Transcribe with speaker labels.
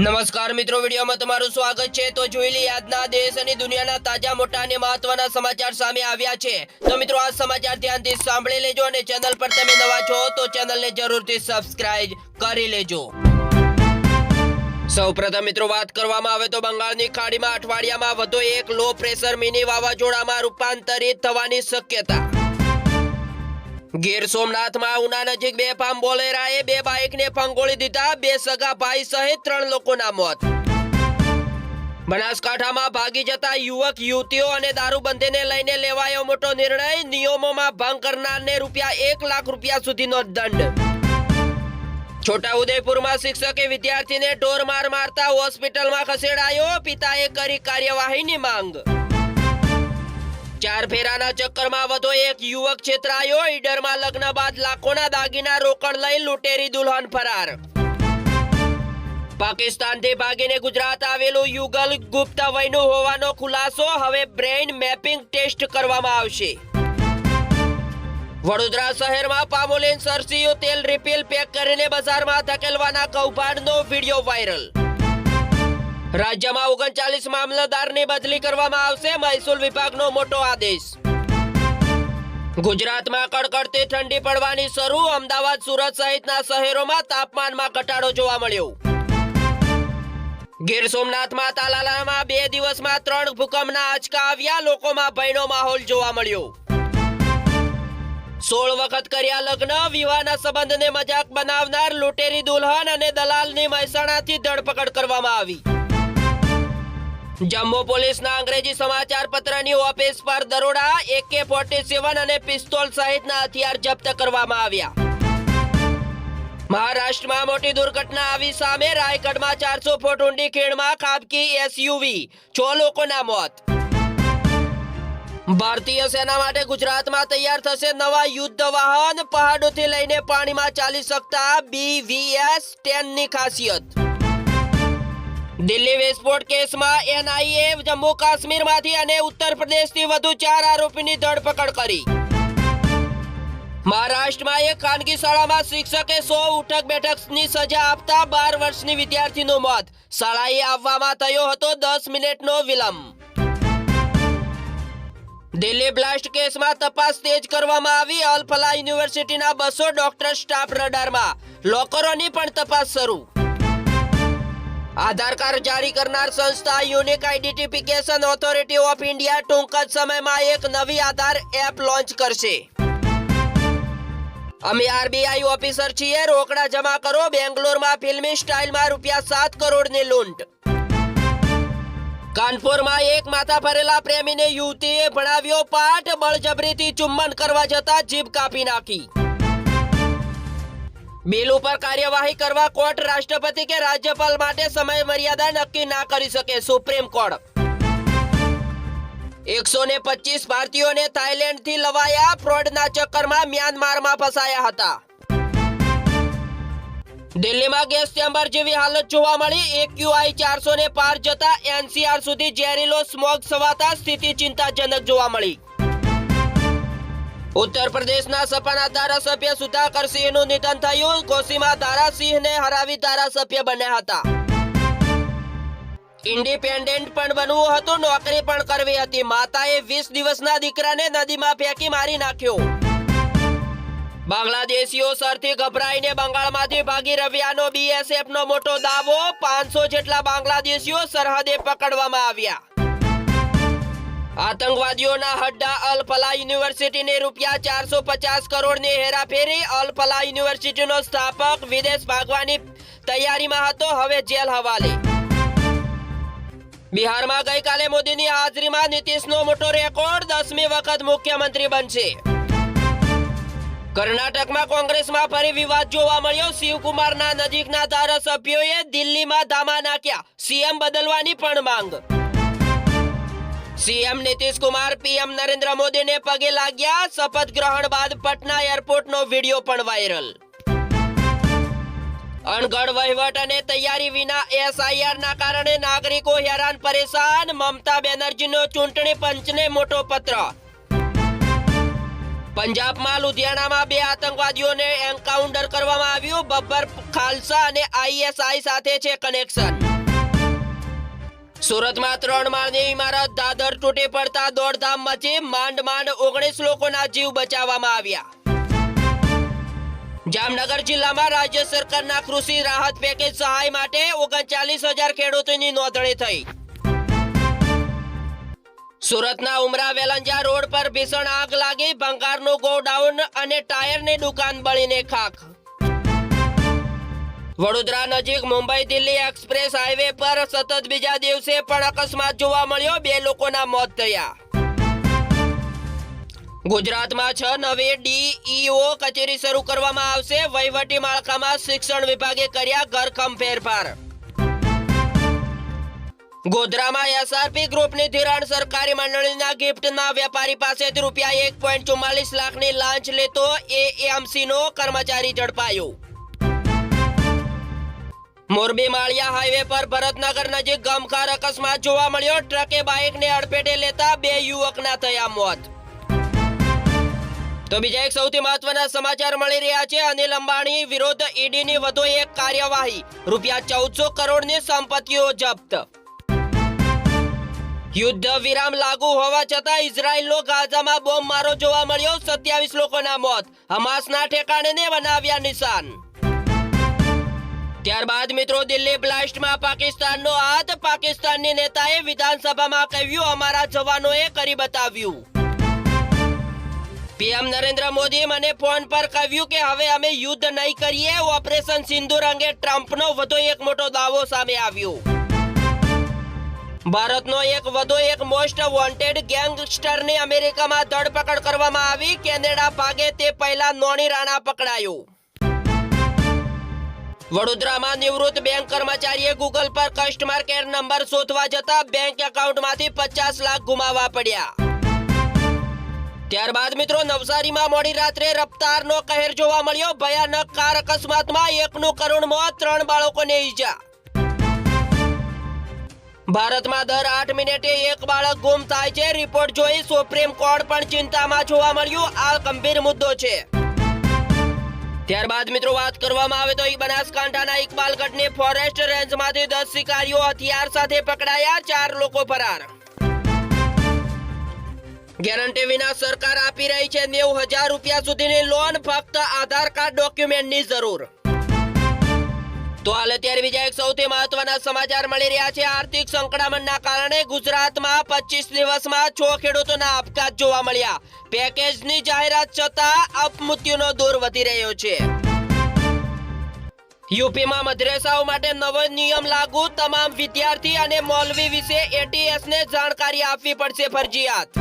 Speaker 1: નમસ્કાર મિત્રો, વિડીયોમાં તમારું સ્વાગત છે. તો જોઈ લઈએ આજના દેશ અને દુનિયાના તાજા, મોટા અને મહત્વના સમાચાર સામે આવ્યા છે. તો મિત્રો, આ સમાચાર ધ્યાનથી સાંભળી લેજો અને ચેનલ પર તમે નવા છો તો ચેનલને જરૂરથી સબસ્ક્રાઇબ કરી લેજો. સૌપ્રથમ મિત્રો, વાત કરવામાં આવે તો બંગાળની ખાડીમાં અઠવાડિયામાં વધુ એક લો પ્રેશર મિની વાવાઝોડામાં રૂપાંતરિત થવાની શક્યતા. ગીર સોમનાથમાં ઉના નજીક બે પામ બોલેરાએ બે બાઇકને ફંગોળી દીધા, બે સગા ભાઈ સહિત ત્રણ લોકોના મોત. બનાસકાંઠામાં ભાગી જતા યુવક, યુવતીઓ અને દારૂબંધીને લઈને લેવાયો મોટો નિર્ણય. નિયમોમાં ભંગ કરનારને રૂપિયા એક લાખ રૂપિયા સુધીનો દંડ. છોટા ઉદયપુરમાં શિક્ષકે વિદ્યાર્થીને ઢોર માર મારતા હોસ્પિટલમાં ખસેડાયો. પિતાએ કરી કાર્યવાહીની માંગ. ચાર ફેરાના ચક્કરમાં વધુ એક યુવક છેતરાયો. ઈડરમાં લગ્ન બાદ લાખોના દાગીના રોકડ લઈ લૂંટેરી દુલ્હન ફરાર. પાકિસ્તાનથી ભાગીને ગુજરાત આવેલું યુગલ ગુપ્ત વયનું હોવાનો ખુલાસો હવે બ્રેઇન મેપિંગ ટેસ્ટ કરવામાં આવશે. વડોદરા શહેરમાં પામોલિન સરસીયું તેલ રિફિલ પેક કરીને બજારમાં ધકેલવાના કૌભાંડનો વીડિયો વાયરલ. રાજ્યમાં ઓગણચાલીસ મામલતદારની બદલી કરવામાં આવશે, મહેસૂલ વિભાગનો મોટો આદેશ. ગુજરાતમાં કડકડતી ઠંડી પડવાની શરૂ, અમદાવાદ, સુરત સહિતના શહેરોમાં તાપમાનમાં ઘટાડો જોવા મળ્યો. ગીર સોમનાથમાં તાલાલામાં બે દિવસમાં ત્રણ ભૂકંપના આંચકા આવ્યા, લોકોમાં ભયનો માહોલ જોવા મળ્યો. સોળ વખત કર્યા લગ્ન, વિવાહના સંબંધને મજાક બનાવનાર લૂંટેરી દુલ્હન અને દલાલની મહેસાણાથી ધરપકડ કરવામાં આવી. જમ્મુ પોલીસના અંગ્રેજી સમાચાર પત્રની ઓફિસ પર દરોડા એકે ફોર્ટી સેવન અને પિસ્તોલ સહિતના હથિયાર જપ્ત કરવામાં આવ્યા. મહારાષ્ટ્રમાં મોટી દુર્ઘટના આવી સામે રાયગઢમાં ચારસો ફૂટ ઊંડી ખીણમાં ખાબકી એસયુવી છ લોકોના મોત. ભારતીય સેના માટે ગુજરાતમાં તૈયાર થશે નવા યુદ્ધ વાહન, પહાડોથી લઈને પાણીમાં ચાલી શકતા બીવીએસ ટેનની ખાસિયત. દિલ્હી વિસ્ફોટ કેસમાં એનઆઈએ જમ્મુ કાશ્મીરમાંથી અને ઉત્તર પ્રદેશથી વધુ ચાર આરોપીની ધરપકડ કરી. મહારાષ્ટ્રમાં એક ખાનગી શાળામાં શિક્ષકે સો ઉઠક બેઠકની સજા આપતા બાર વર્ષની વિદ્યાર્થીનું મોત. શાળાએ આવવામાં થયો હતો દસ મિનિટનો વિલંબ. દિલ્હી બ્લાસ્ટ કેસમાં તપાસ તેજ કરવામાં આવી. અલફલા યુનિવર્સિટીના બસો ડોક્ટર સ્ટાફ રડારમાં. લોકરોની પણ તપાસ શરૂ. આધાર કાર્ડ જારી કરનાર સંસ્થા Unique Identification Authority of India ટૂંક જ સમયમાં એક નવી આધાર એપ લોન્ચ કરશે. અમે આરબીઆઈ ઓફિસર છીએ, રોકડા જમા કરો, બેંગ્લોરમાં ફિલ્મી સ્ટાઇલમાં રૂપિયા સાત કરોડની લૂંટ. કાનપુરમાં એક માથા ભરેલા પ્રેમીને યુવતીએ ભણાવ્યો પાઠ, બળજબરીથી ચુંબન કરવા જતા જીભ કાપી નાખી. બિલ ઉપર કાર્યવાહી કરવા કોર્ટ રાષ્ટ્રપતિ કે રાજ્યપાલ માટે સમય મર્યાદા નક્કી ના કરી શકે, સુપ્રીમ કોર્ટ. એકસો ને પચીસ ભારતીયોને થાઈલેન્ડથી લવાયા ફ્રોડના ચક્કરમાં મ્યાનમારમાં ફસાયા હતા. દિલ્હીમાં ગેસ ચેમ્બર જેવી હાલત જોવા મળી. એક યુઆઈ ચારસો ને પાર જતા એનસીઆર સુધી ઝેરીલો સ્મોગ સવાતા સ્થિતિ ચિંતાજનક જોવા મળી. ઉત્તર પ્રદેશના સપાના ધારાસભ્ય સુધાકરસિંહનું નિધન થયું. કોશીમાં ધારાસિંહને હરાવી ધારાસભ્ય બન્યા હતા. ઇન્ડિપેન્ડન્ટ પણ બનવું હતું, નોકરી પણ કરવી હતી. માતાએ વીસ દિવસના દીકરાને નદીમાં ફેંકી મારી નાખ્યો. બાંગ્લાદેશીઓ સરથી ગભરાઈને બંગાળમાંથી ભાગી રહ્યાનો બીએસએફનો મોટો દાવો. પાંચસો જેટલા બાંગ્લાદેશીઓ સરહદે પકડવામાં આવ્યા. આતંકવાદીઓના હડ્ડા અલફલા યુનિવર્સિટીને રૂપિયા ચારસો પચાસ કરોડની હેરાફેરી. અલફલા યુનિવર્સિટીનો સ્થાપક વિદેશ ભાગવાની તૈયારીમાં હતો, હવે જેલ હવાલે. બિહારમાં ગઈકાલે મોદીની હાજરીમાં નીતિશનો મોટો રેકોર્ડ, દસમી વખત મુખ્યમંત્રી બનશે. કર્ણાટકમાં કોંગ્રેસમાં ફરી વિવાદ જોવા મળ્યો. શિવકુમારના નજીકના ધારાસભ્યોએ દિલ્હીમાં ધામા નાખ્યા. સીએમ બદલવાની પણ માંગ. સીએમ નીતિશ કુમાર, પીએમ નરેન્દ્ર મોદીને પગે લાગ્યા. શપથ ગ્રહણ બાદ પટના એરપોર્ટનો વીડિયો પણ વાયરલ. અણઘડ વહીવટ અને તૈયારી વિના એસઆઈઆર ના કારણે નાગરિકો હેરાન પરેશાન. મમતા બેનર્જીનો ચૂંટણી પંચને મોટો પત્ર. પંજાબમાં લુધિયાણામાં બે આતંકવાદીઓને એન્કાઉન્ટર કરવામાં આવ્યું. બબ્બર ખાલસા અને આઈએસઆઈ સાથે છે કનેક્શન. સુરતમાં ત્રણ માળની ઇમારત દાદર તૂટી પડતા દોડધામ મચી માંડ માંડ ઓગણીસ લોકોના જીવ બચાવવામાં આવ્યા. જામનગર જિલ્લામાં રાજ્ય સરકારના કૃષિ રાહત પેકેજ સહાય માટે ઓગણચાલીસ હજાર ખેડૂતોની નોંધણી થઈ. સુરતના ઉમરા વેલંજા રોડ પર ભીષણ આગ લાગી, ભંગારનું ગોડાઉન અને ટાયરની દુકાન બળીને ખાખ. વડોદરા નજીક મુંબઈ દિલ્હી એક્સપ્રેસ હાઈવે પર સતત બીજા દિવસે પણ અકસ્માત જોવા મળ્યો. બે લોકોના મોત થયા. ગુજરાતમાં છ નવી ડીઈઓ કચેરી શરૂ કરવામાં આવશે. વહીવટી માળખામાં શિક્ષણ વિભાગે કર્યા ઘરખમ ફેરફાર. ગોધરામાં એસઆરપી ગ્રુપની ધિરાણ સરકારી મંડળીના ગિફ્ટના વેપારી પાસેથી રૂપિયા એક પોઈન્ટ ચુમ્માલીસ લાખની લાંચ લેતો એએમસીનો કર્મચારી ઝડપાયો. મોરબી માળિયા હાઈવે પર ભરતનગર નજીક ગમખાર અકસ્માત જોવા મળ્યો. ટ્રકે બાઇકને અડફેટે લેતા બે યુવકના થયા મોત. તો બીજા એક સૌથી મહત્વના સમાચાર મળી રહ્યા છે. અનિલ અંબાણી વિરુદ્ધ ઈડીની વધુ એક કાર્યવાહી. રૂપિયા ચૌદસો કરોડની સંપત્તિઓ જપ્ત. યુદ્ધ વિરામ લાગુ હોવા છતાં ઇઝરાયલનો ગાઝામાં બોમ્બ મારો જોવા મળ્યો. સત્યાવીસ લોકોના મોત. હમાસના ઠેકાણે બનાવ્યા નિશાન. ત્યારબાદ મિત્રો, દિલ્હી બ્લાસ્ટમાં પાકિસ્તાનનો હાથ પાકિસ્તાનની નેતાએ વિધાનસભામાં કહ્યું, અમારા જવાનોએ કરી બતાવ્યું. પીએમ નરેન્દ્ર મોદીએ મને ફોન પર કહ્યું કે હવે અમે યુદ્ધ નહીં કરીએ, ઓપરેશન સિંધુર અંગે ટ્રમ્પનો વધુ એક મોટો દાવો સામે આવ્યો. ભારતનો એક વધુ એક મોસ્ટ વોન્ટેડ ગેંગસ્ટરની અમેરિકામાં ધરપકડ કરવામાં આવી, કેનેડા ભાગે તે પહેલા નોની રાણા પકડાયો. વડોદરામાં નિવૃત્ત બેંક કર્મચારીએ ગૂગલ પર કસ્ટમર કેર નંબર શોધવા જતા બેંક એકાઉન્ટમાંથી પચાસ લાખ ગુમાવવા પડ્યા. ત્યારબાદ મિત્રો, નવસારીમાં મોડી રાત્રે રફતારનો કહેર જોવા મળ્યો. ભયાનક કાર અકસ્માતમાં એકનું કરુણ મોત, ત્રણ બાળકોને ઈજા. ભારતમાં દર આઠ મિનિટે એક બાળક ગુમ થાય છે. રિપોર્ટ જોઈ સુપ્રીમ કોર્ટ પણ ચિંતામાં જોવા મળ્યું. આ ગંભીર મુદ્દો છે. ત્યારબાદ મિત્રો વાત કરવામાં આવે તો બનાસકાંઠાના ઇકબાલગઢની ફોરેસ્ટ રેન્જમાંથી દસ શિકારીઓ હથિયાર સાથે પકડાયા, ચાર લોકો ફરાર. ગેરંટી વિના સરકાર આપી રહી છે નેવું હજાર રૂપિયા સુધીની લોન ફક્ત આધાર કાર્ડ ડોક્યુમેન્ટની જરૂર. તો હાલ અત્યારે બીજા એક સૌથી મહત્વના સમાચાર મળી રહ્યા છે. આર્થિક સંકળામણના કારણે ગુજરાતમાં પચીસ દિવસમાં છ ખેડૂતોના આપઘાત જોવા મળ્યા. પેકેજની જાહેરાત છતાં અપમૃત્યુનો દોર વધી રહ્યો છે. યુપીમાં મદ્રેસાઓ માટે નવો નિયમ લાગુ. તમામ વિદ્યાર્થી અને મૌલવી વિશે એટીએસ ને જાણકારી આપવી પડશે ફરજિયાત.